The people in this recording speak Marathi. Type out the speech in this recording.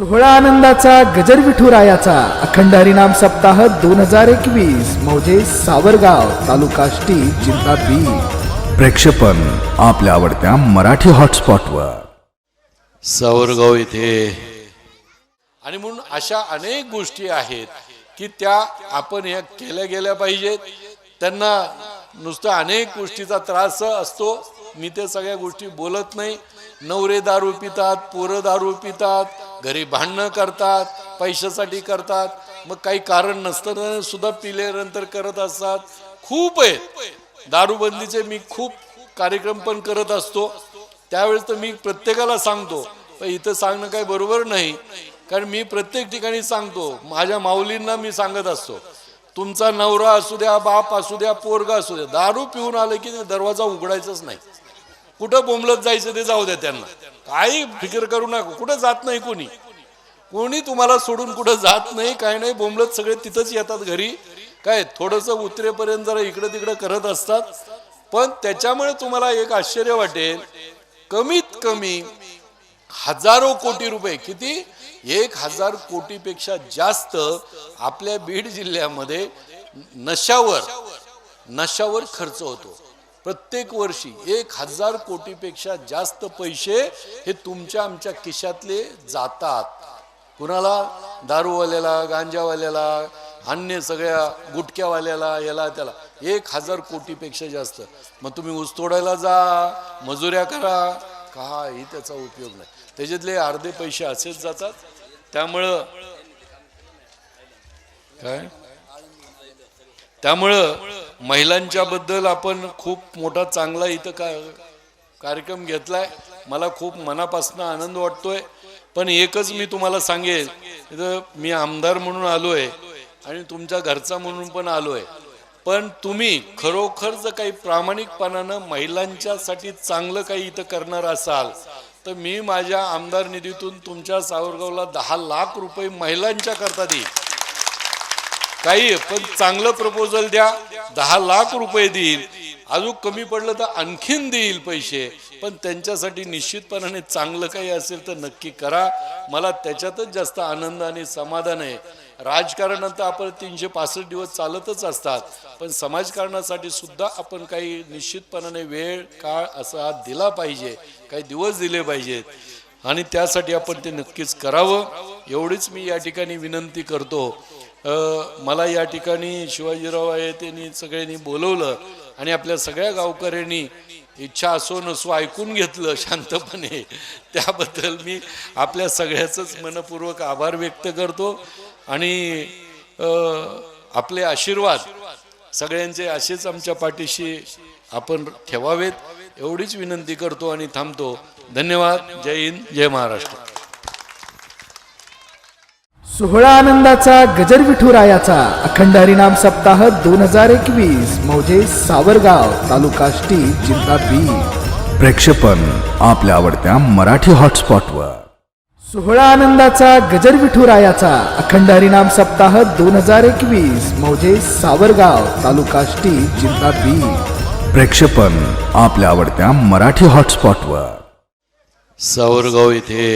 सोहळा आनंदाचा गजर विठुरायाचा अखंड हरिनाम सप्ताह दोन हजार एकवीस मौजे सावरगाव तालुका आष्टी जिल्हा बीड प्रेक्षेपण आपल्या आवडत्या मराठी हॉटस्पॉटवर. सावरगाव येथे आणि म्हणून अशा अनेक गोष्टी आहेत की त्या आपण ह्या केल्या गेल्या पाहिजेत. त्यांना नुसतं अनेक गोष्टीचा त्रास असतो. मी ते सगळ्या गोष्टी बोलत नाही. नवरे दारू पितात पोरं दारू पितात घरी भांडणं करतात पैशासाठी करतात मग काही कारण नसताना सुद्धा पिल्यानंतर करत असतात. खूप आहेत. दारूबंदीचे मी खूप कार्यक्रम पण करत असतो. त्यावेळेस तर मी प्रत्येकाला सांगतो पण इथं सांगणं काही बरोबर नाही. कारण मी प्रत्येक ठिकाणी सांगतो माझ्या माऊलींना मी सांगत असतो तुमचा नवरा असू द्या बाप असू द्या पोरगा असू द्या दारू पिऊन आलं की दरवाजा उघडायचाच नाही. कुठं बोंबलत जायचं ते जाऊ द्या त्यांना. काही फिकर करू नका. कुठं जात नाही कोणी. कोणी तुम्हाला सोडून कुठं जात नाही काय नाही. बोंबलत सगळे तिथंच येतात घरी. काय थोडंसं उतरेपर्यंत जरा इकडं तिकडं करत असतात. पण त्याच्यामुळे तुम्हाला एक आश्चर्य वाटेल. कमीत कमी हजारो कोटी रुपये. किती? एक हजार कोटीपेक्षा जास्त आपल्या बीड जिल्ह्यामध्ये नशावर नशावर खर्च होतो. प्रत्येक वर्षी एक हजार कोटीपेक्षा जास्त पैसे हे तुमच्या आमच्या खिशातले जातात. कुणाला दारूवाल्याला गांजावाल्याला अन्य सगळ्या गुटक्यावाल्याला याला त्याला. एक हजार कोटीपेक्षा जास्त. मग तुम्ही ऊस तोडायला जा मजुऱ्या करा. काही त्याचा उपयोग नाही. त्याच्यातले अर्धे पैसे असेच जातात. त्यामुळं काय? त्यामुळं महिलांच्या बद्दल आपण खूप मोठा चांगला इथं का कार्यक्रम घेतलाय. मला खूप मनापासून आनंद वाटतोय. पण एकच मी तुम्हाला सांगेल इथं मी आमदार म्हणून आलोय आणि तुमच्या घरचा म्हणून पण आलोय. पण तुम्ही खरोखर जर काही प्रामाणिकपणानं महिलांच्यासाठी चांगलं काही इथं करणार असाल तर मी माझ्या आमदार निधीतून तुमच्या सावरगावला दहा लाख रुपये महिलांच्या करता देईल काही पण चांगलं प्रपोजल द्या. दहा लाख रुपये देईल. अजून कमी पडलं तर आणखीन देईल पैसे. पण त्यांच्यासाठी निश्चितपणाने चांगलं काही असेल तर नक्की करा. मला त्याच्यातच जास्त आनंद आणि समाधान आहे. राजकारणात आपण तीनशे पासष्ट दिवस चालतच असतात. पण समाजकारणासाठी सुद्धा आपण काही निश्चितपणाने वेळ काळ असा दिला पाहिजे. काही दिवस दिले पाहिजेत. आणि त्यासाठी आपण ते नक्कीच करावं. एवढीच मी या ठिकाणी विनंती करतो. मला या ठिकाणी शिवाजीराव आहे त्यांनी सगळ्यांनी बोलवलं आणि आपल्या सगळ्या गावकऱ्यांनी इच्छा असो नसो ऐकून घेतलं शांतपणे. त्याबद्दल मी आपल्या सगळ्याचंच मनपूर्वक आभार व्यक्त करतो आणि आपले आशीर्वाद सगळ्यांचे असेच आमच्या पाठीशी आपण ठेवावेत. एवढीच विनंती करतो आणि थांबतो. धन्यवाद. जय हिंद. जय महाराष्ट्र. सोहळा आनंदाचा गजर विठुरायाचा अखंड हरिनाम सप्ताह दोन हजार एकवीस मौजे सावरगाव तालुका आष्टी जिल्हा बीड प्रेक्षेपण आपल्या आवडत्या मराठी हॉटस्पॉटवर. सोहळा आनंदाचा गजर विठुरायाचा अखंड हरिनाम सप्ताह दोन हजार एकवीस मौजे सावरगाव तालुका आष्टी जिल्हा बीड प्रेक्षेपण आपल्या आवडत्या मराठी हॉटस्पॉटवर. सावरगाव येथे